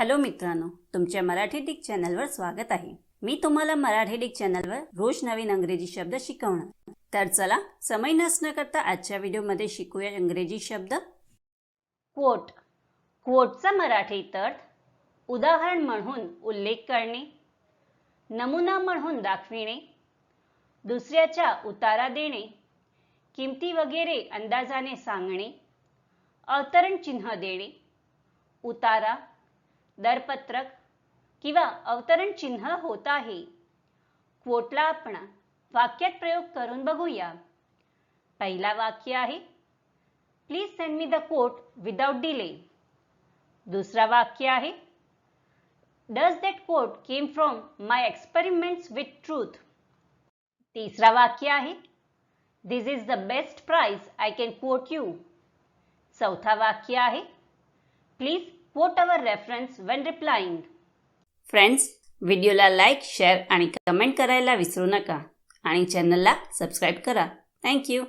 Hello मित्रांनो तुमच्या Marathi Dick चॅनलवर स्वागत आहे. मी तुम्हाला मराठी डिक चॅनलवर रोज नवीन अंग्रेजी शब्द शिकवणार. तर चला समय नसणं करता आजच्या व्हिडिओमध्ये शिकूया इंग्रजी शब्द. कोट कोटचा मराठीत अर्थ उदाहरण म्हणून उल्लेख करणे नमुना म्हणून दाखविणे दुसऱ्याच्या उतारा देणे किमती वगैरे अंदाजाने सांगणे अवतरण चिन्ह देणे उतारा दरपत्रक किंवा अवतरण चिन्ह होत आहे. क्वोटला आपण वाक्यात प्रयोग करून बघूया. पहिला वाक्य आहे please send me the quote without delay दुसरा वाक्य आहे does that quote came from my experiments with truth तिसरा वाक्य आहे this is the best price I can quote you चौथा वाक्य आहे please quote our reference when replying. Friends व्हिडिओला लाईक शेअर आणि कमेंट करायला विसरू नका. आणि चॅनलला सबस्क्राईब करा. थँक्यू